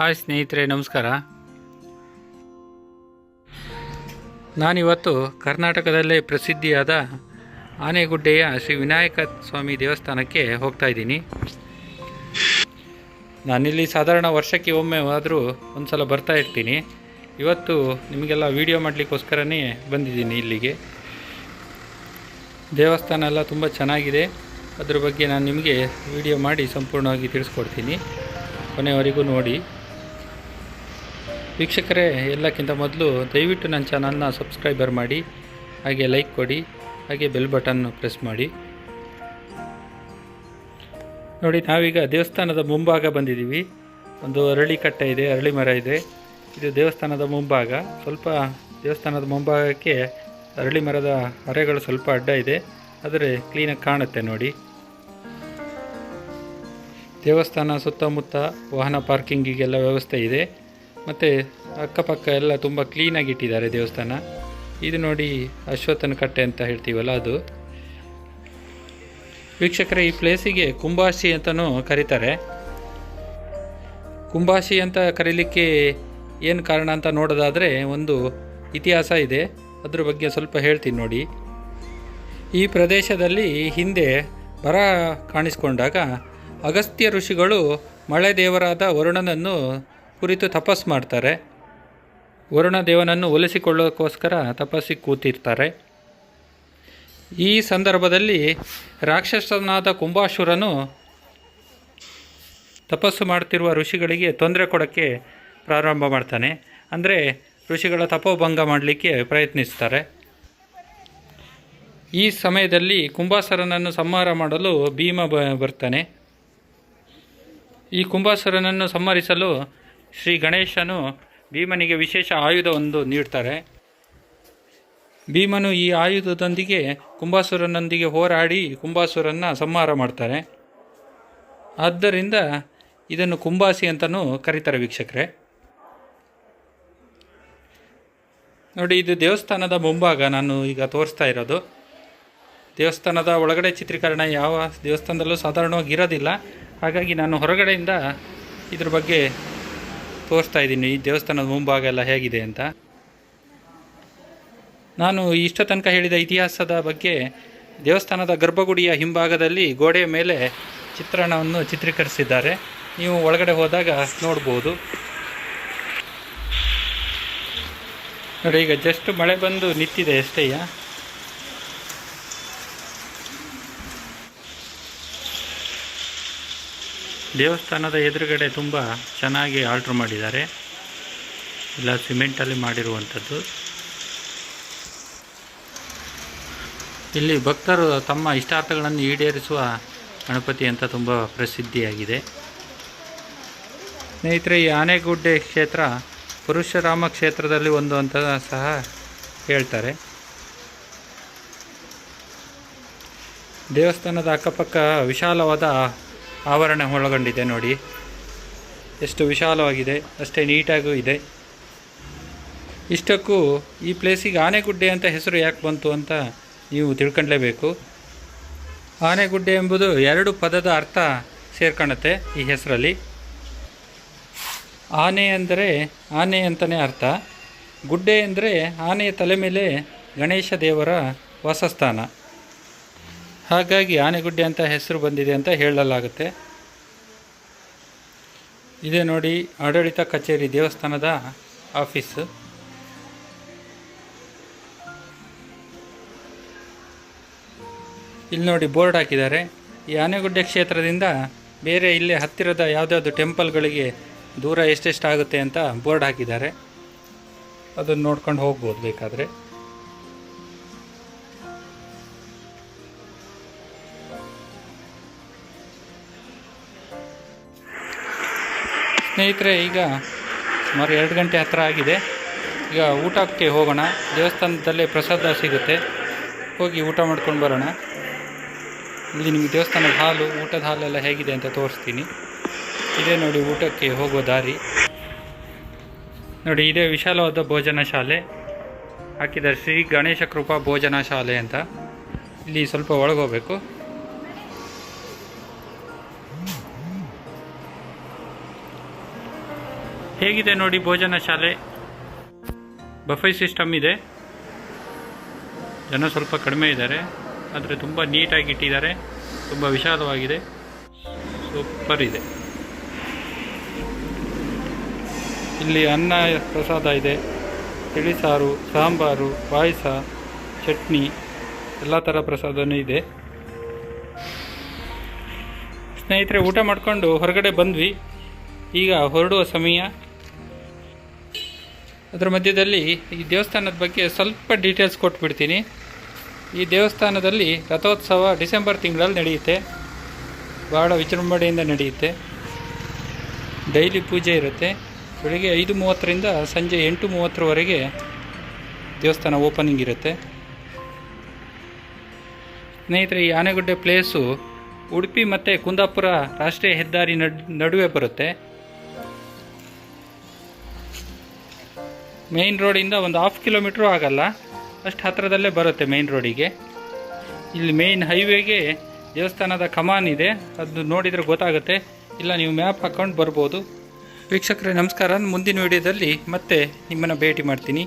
Hi ಸ್ನೇಹಿತರೆ, ನಮಸ್ಕಾರ. ನಾನಿವತ್ತು ಕರ್ನಾಟಕದಲ್ಲೇ ಪ್ರಸಿದ್ಧಿಯಾದ ಆನೆಗುಡ್ಡೆಯ ಶ್ರೀ ವಿನಾಯಕ ಸ್ವಾಮಿ ದೇವಸ್ಥಾನಕ್ಕೆ ಹೋಗ್ತಾ ಇದ್ದೀನಿ. ನಾನಿಲ್ಲಿ ಸಾಧಾರಣ ವರ್ಷಕ್ಕೆ ಒಮ್ಮೆ ಆದರೂ ಒಂದು ಸಲ ಬರ್ತಾ ಇರ್ತೀನಿ. ಇವತ್ತು ನಿಮಗೆಲ್ಲ ವೀಡಿಯೋ ಮಾಡಲಿಕ್ಕೋಸ್ಕರನೇ ಬಂದಿದ್ದೀನಿ ಇಲ್ಲಿಗೆ. ದೇವಸ್ಥಾನ ಎಲ್ಲ ತುಂಬ ಚೆನ್ನಾಗಿದೆ. ಅದ್ರ ಬಗ್ಗೆ ನಾನು ನಿಮಗೆ ವಿಡಿಯೋ ಮಾಡಿ ಸಂಪೂರ್ಣವಾಗಿ ತಿಳಿಸ್ಕೊಡ್ತೀನಿ. ಕೊನೆಯವರೆಗೂ ನೋಡಿ. ವೀಕ್ಷಕರೇ, ಎಲ್ಲಕ್ಕಿಂತ ಮೊದಲು ದಯವಿಟ್ಟು ನನ್ನ ಚಾನಲ್ನ ಸಬ್ಸ್ಕ್ರೈಬರ್ ಮಾಡಿ, ಹಾಗೆ ಲೈಕ್ ಕೊಡಿ, ಹಾಗೆ ಬೆಲ್ ಬಟನ್ ಪ್ರೆಸ್ ಮಾಡಿ. ನೋಡಿ, ನಾವೀಗ ದೇವಸ್ಥಾನದ ಮುಂಭಾಗ ಬಂದಿದ್ದೀವಿ. ಒಂದು ಅರಳಿ ಕಟ್ಟೆ ಇದೆ, ಅರಳಿ ಮರ ಇದೆ. ಇದು ದೇವಸ್ಥಾನದ ಮುಂಭಾಗ. ಸ್ವಲ್ಪ ದೇವಸ್ಥಾನದ ಮುಂಭಾಗಕ್ಕೆ ಅರಳಿ ಮರದ ಅರೆಗಳು ಸ್ವಲ್ಪ ಅಡ್ಡ ಇದೆ. ಆದರೆ ಕ್ಲೀನಾಗಿ ಕಾಣುತ್ತೆ ನೋಡಿ. ದೇವಸ್ಥಾನ ಸುತ್ತಮುತ್ತ ವಾಹನ ಪಾರ್ಕಿಂಗಿಗೆಲ್ಲ ವ್ಯವಸ್ಥೆ ಇದೆ. ಮತ್ತು ಅಕ್ಕಪಕ್ಕ ಎಲ್ಲ ತುಂಬ ಕ್ಲೀನಾಗಿ ಇಟ್ಟಿದ್ದಾರೆ ದೇವಸ್ಥಾನ. ಇದು ನೋಡಿ ಅಶ್ವತ್ಥನ ಕಟ್ಟೆ ಅಂತ ಹೇಳ್ತೀವಲ್ಲ ಅದು. ವೀಕ್ಷಕರೇ, ಈ ಪ್ಲೇಸಿಗೆ ಕುಂಬಾಶಿ ಅಂತಲೂ ಕರೀತಾರೆ. ಕುಂಬಾಶಿ ಅಂತ ಕರೀಲಿಕ್ಕೆ ಏನು ಕಾರಣ ಅಂತ ನೋಡೋದಾದರೆ ಒಂದು ಇತಿಹಾಸ ಇದೆ. ಅದ್ರ ಬಗ್ಗೆ ಸ್ವಲ್ಪ ಹೇಳ್ತೀನಿ ನೋಡಿ. ಈ ಪ್ರದೇಶದಲ್ಲಿ ಹಿಂದೆ ಬರ ಕಾಣಿಸ್ಕೊಂಡಾಗ ಅಗಸ್ತ್ಯ ಋಷಿಗಳು ಮಳೆ ದೇವರಾದ ವರುಣನನ್ನು ಕುರಿತು ತಪಸ್ ಮಾಡ್ತಾರೆ. ವರುಣ ದೇವನನ್ನು ಒಲಿಸಿಕೊಳ್ಳೋಕ್ಕೋಸ್ಕರ ತಪಸ್ಸಿಗೆ ಕೂತಿರ್ತಾರೆ. ಈ ಸಂದರ್ಭದಲ್ಲಿ ರಾಕ್ಷಸನಾದ ಕುಂಭಾಶುರನು ತಪಸ್ಸು ಮಾಡ್ತಿರುವ ಋಷಿಗಳಿಗೆ ತೊಂದರೆ ಕೊಡೋಕ್ಕೆ ಪ್ರಾರಂಭ ಮಾಡ್ತಾನೆ. ಅಂದರೆ ಋಷಿಗಳ ತಪೋಭಂಗ ಮಾಡಲಿಕ್ಕೆ ಪ್ರಯತ್ನಿಸ್ತಾರೆ. ಈ ಸಮಯದಲ್ಲಿ ಕುಂಭಾಸರನನ್ನು ಸಂಹಾರ ಮಾಡಲು ಭೀಮ ಬರ್ತಾನೆ. ಈ ಕುಂಬಾಸುರನನ್ನು ಸಂಹರಿಸಲು ಶ್ರೀ ಗಣೇಶನು ಭೀಮನಿಗೆ ವಿಶೇಷ ಆಯುಧವೊಂದು ನೀಡ್ತಾರೆ. ಭೀಮನು ಈ ಆಯುಧದೊಂದಿಗೆ ಕುಂಬಾಸುರನೊಂದಿಗೆ ಹೋರಾಡಿ ಕುಂಬಾಸುರನ್ನ ಸಂಹಾರ ಮಾಡ್ತಾರೆ. ಆದ್ದರಿಂದ ಇದನ್ನು ಕುಂಬಾಸಿ ಅಂತಲೂ ಕರೀತಾರೆ ವೀಕ್ಷಕರೇ. ನೋಡಿ, ಇದು ದೇವಸ್ಥಾನದ ಮುಂಭಾಗ ನಾನು ಈಗ ತೋರಿಸ್ತಾ ಇರೋದು. ದೇವಸ್ಥಾನದ ಒಳಗಡೆ ಚಿತ್ರೀಕರಣ ಯಾವ ದೇವಸ್ಥಾನದಲ್ಲೂ ಸಾಧಾರಣವಾಗಿ ಇರೋದಿಲ್ಲ. ಹಾಗಾಗಿ ನಾನು ಹೊರಗಡೆಯಿಂದ ಇದ್ರ ಬಗ್ಗೆ ತೋರಿಸ್ತಾ ಇದ್ದೀನಿ, ಈ ದೇವಸ್ಥಾನದ ಮುಂಭಾಗ ಎಲ್ಲ ಹೇಗಿದೆ ಅಂತ. ನಾನು ಇಷ್ಟ ತನಕ ಹೇಳಿದ ಇತಿಹಾಸದ ಬಗ್ಗೆ ದೇವಸ್ಥಾನದ ಗರ್ಭಗುಡಿಯ ಹಿಂಭಾಗದಲ್ಲಿ ಗೋಡೆಯ ಮೇಲೆ ಚಿತ್ರಣವನ್ನು ಚಿತ್ರೀಕರಿಸಿದ್ದಾರೆ. ನೀವು ಒಳಗಡೆ ಹೋದಾಗ ನೋಡ್ಬೋದು. ನೋಡಿ, ಈಗ ಜಸ್ಟ್ ಮಳೆ ಬಂದು ನಿಂತಿದೆ ಅಷ್ಟೇಯ ದೇವಸ್ಥಾನದ ಎದುರುಗಡೆ ತುಂಬ ಚೆನ್ನಾಗಿ ಆಲ್ಟ್ರ್ ಮಾಡಿದ್ದಾರೆ. ಇಲ್ಲ ಸಿಮೆಂಟಲ್ಲಿ ಮಾಡಿರುವಂಥದ್ದು. ಇಲ್ಲಿ ಭಕ್ತರು ತಮ್ಮ ಇಷ್ಟಾರ್ಥಗಳನ್ನು ಈಡೇರಿಸುವ ಗಣಪತಿ ಅಂತ ತುಂಬ ಪ್ರಸಿದ್ಧಿಯಾಗಿದೆ. ಸ್ನೇಹಿತರೆ, ಈ ಆನೆಗುಡ್ಡೆ ಕ್ಷೇತ್ರ ಪುರುಷರಾಮ ಕ್ಷೇತ್ರದಲ್ಲಿ ಒಂದು ಅಂತ ಸಹ ಹೇಳ್ತಾರೆ. ದೇವಸ್ಥಾನದ ಅಕ್ಕಪಕ್ಕ ವಿಶಾಲವಾದ ಆವರಣ ಒಳಗೊಂಡಿದೆ ನೋಡಿ. ಎಷ್ಟು ವಿಶಾಲವಾಗಿದೆ, ಅಷ್ಟೇ ನೀಟಾಗೂ ಇದೆ. ಇಷ್ಟಕ್ಕೂ ಈ ಪ್ಲೇಸಿಗೆ ಆನೆಗುಡ್ಡೆ ಅಂತ ಹೆಸರು ಯಾಕೆ ಬಂತು ಅಂತ ನೀವು ತಿಳ್ಕೊಳ್ಳೇಬೇಕು ಆನೆಗುಡ್ಡೆ ಎಂಬುದು ಎರಡು ಪದದ ಅರ್ಥ ಸೇರ್ಕೊಳ್ಳುತ್ತೆ ಈ ಹೆಸರಲ್ಲಿ. ಆನೆ ಅಂದರೆ ಆನೆ ಅಂತಲೇ ಅರ್ಥ. ಗುಡ್ಡೆ ಅಂದರೆ ಆನೆಯ ತಲೆ ಮೇಲೆ ಗಣೇಶ ದೇವರ ವಾಸಸ್ಥಾನ. ಹಾಗಾಗಿ ಆನೆಗುಡ್ಡೆ ಅಂತ ಹೆಸರು ಬಂದಿದೆ ಅಂತ ಹೇಳಲಾಗುತ್ತೆ. ಇದೇ ನೋಡಿ, ಆಡಳಿತ ಕಚೇರಿ ದೇವಸ್ಥಾನದ ಆಫೀಸ್. ಇಲ್ಲಿ ನೋಡಿ ಬೋರ್ಡ್ ಹಾಕಿದ್ದಾರೆ. ಈ ಆನೆಗುಡ್ಡೆ ಕ್ಷೇತ್ರದಿಂದ ಬೇರೆ ಇಲ್ಲೇ ಹತ್ತಿರದ ಯಾವುದ್ಯಾವುದು ಟೆಂಪಲ್ಗಳಿಗೆ ದೂರ ಎಷ್ಟೆಷ್ಟಾಗುತ್ತೆ ಅಂತ ಬೋರ್ಡ್ ಹಾಕಿದ್ದಾರೆ. ಅದನ್ನು ನೋಡ್ಕೊಂಡು ಹೋಗ್ಬೋದು ಬೇಕಾದರೆ. ಸ್ನೇಹಿತರೆ, ಈಗ ಸುಮಾರು ಎರಡು ಗಂಟೆ ಹತ್ತಿರ ಆಗಿದೆ. ಈಗ ಊಟಕ್ಕೆ ಹೋಗೋಣ. ದೇವಸ್ಥಾನದಲ್ಲೇ ಪ್ರಸಾದ ಸಿಗುತ್ತೆ. ಹೋಗಿ ಊಟ ಮಾಡ್ಕೊಂಡು ಬರೋಣ. ಇಲ್ಲಿ ನಿಮಗೆ ದೇವಸ್ಥಾನದ ಹಾಲು, ಊಟದ ಹಾಲೆಲ್ಲ ಹೇಗಿದೆ ಅಂತ ತೋರಿಸ್ತೀನಿ. ಇದೇ ನೋಡಿ ಊಟಕ್ಕೆ ಹೋಗೋ ದಾರಿ. ನೋಡಿ, ಇದೇ ವಿಶಾಲವಾದ ಭೋಜನ ಶಾಲೆ. ಹಾಕಿದ್ದಾರೆ ಶ್ರೀ ಗಣೇಶ ಕೃಪಾ ಭೋಜನ ಶಾಲೆ ಅಂತ. ಇಲ್ಲಿ ಸ್ವಲ್ಪ ಒಳಗೋಗ್ಬೇಕು. ಹೇಗಿದೆ ನೋಡಿ ಭೋಜನ ಶಾಲೆ? ಬಫೆ ಸಿಸ್ಟಮ್ ಇದೆ. ಜನ ಸ್ವಲ್ಪ ಕಡಿಮೆ ಇದ್ದಾರೆ. ಆದರೆ ತುಂಬ ನೀಟಾಗಿ ಇಟ್ಟಿದ್ದಾರೆ. ತುಂಬ ವಿಶಾಲವಾಗಿದೆ. ಸೂಪರ್ ಇದೆ. ಇಲ್ಲಿ ಅನ್ನ ಪ್ರಸಾದ ಇದೆ. ತಿಳಿಸಾರು ಸಾಂಬಾರು, ಪಾಯಸ, ಚಟ್ನಿ, ಎಲ್ಲ ಥರ ಪ್ರಸಾದನೂ ಇದೆ. ಸ್ನೇಹಿತರೆ, ಊಟ ಮಾಡಿಕೊಂಡು ಹೊರಗಡೆ ಬಂದ್ವಿ. ಈಗ ಹೊರಡುವ ಸಮಯ. ಅದರ ಮಧ್ಯದಲ್ಲಿ ಈ ದೇವಸ್ಥಾನದ ಬಗ್ಗೆ ಸ್ವಲ್ಪ ಡೀಟೇಲ್ಸ್ ಕೊಟ್ಬಿಡ್ತೀನಿ. ಈ ದೇವಸ್ಥಾನದಲ್ಲಿ ರಥೋತ್ಸವ ಡಿಸೆಂಬರ್ ತಿಂಗಳಲ್ಲಿ ನಡೆಯುತ್ತೆ. ಭಾಳ ವಿಜೃಂಭಣೆಯಿಂದ ನಡೆಯುತ್ತೆ. ಡೈಲಿ ಪೂಜೆ ಇರುತ್ತೆ. ಬೆಳಿಗ್ಗೆ ಐದು ಮೂವತ್ತರಿಂದ ಸಂಜೆ ಎಂಟು ಮೂವತ್ತರವರೆಗೆ ದೇವಸ್ಥಾನ ಓಪನಿಂಗ್ ಇರುತ್ತೆ. ಸ್ನೇಹಿತರೆ, ಈ ಆನೆಗುಡ್ಡೆ ಪ್ಲೇಸು ಉಡುಪಿ ಮತ್ತು ಕುಂದಾಪುರ ರಾಷ್ಟ್ರೀಯ ಹೆದ್ದಾರಿ ನಡ್, ನಡುವೆ ಬರುತ್ತೆ. ಮೇಯ್ನ್ ರೋಡಿಂದ ಒಂದು ಹಾಫ್ ಕಿಲೋಮೀಟ್ರು ಆಗಲ್ಲ. ಅಷ್ಟು ಹತ್ತಿರದಲ್ಲೇ ಬರುತ್ತೆ ಮೇಯ್ನ್ ರೋಡಿಗೆ ಇಲ್ಲಿ ಮೇಯ್ನ್ ಹೈವೇಗೆ ದೇವಸ್ಥಾನದ ಕಮಾನ್ ಇದೆ. ಅದು ನೋಡಿದರೆ ಗೊತ್ತಾಗುತ್ತೆ. ಇಲ್ಲ, ನೀವು ಮ್ಯಾಪ್ ಹಾಕ್ಕೊಂಡು ಬರ್ಬೋದು. ವೀಕ್ಷಕರೇ, ನಮಸ್ಕಾರ. ಮುಂದಿನ ವಿಡಿಯೋದಲ್ಲಿ ಮತ್ತೆ ನಿಮ್ಮನ್ನು ಭೇಟಿ ಮಾಡ್ತೀನಿ.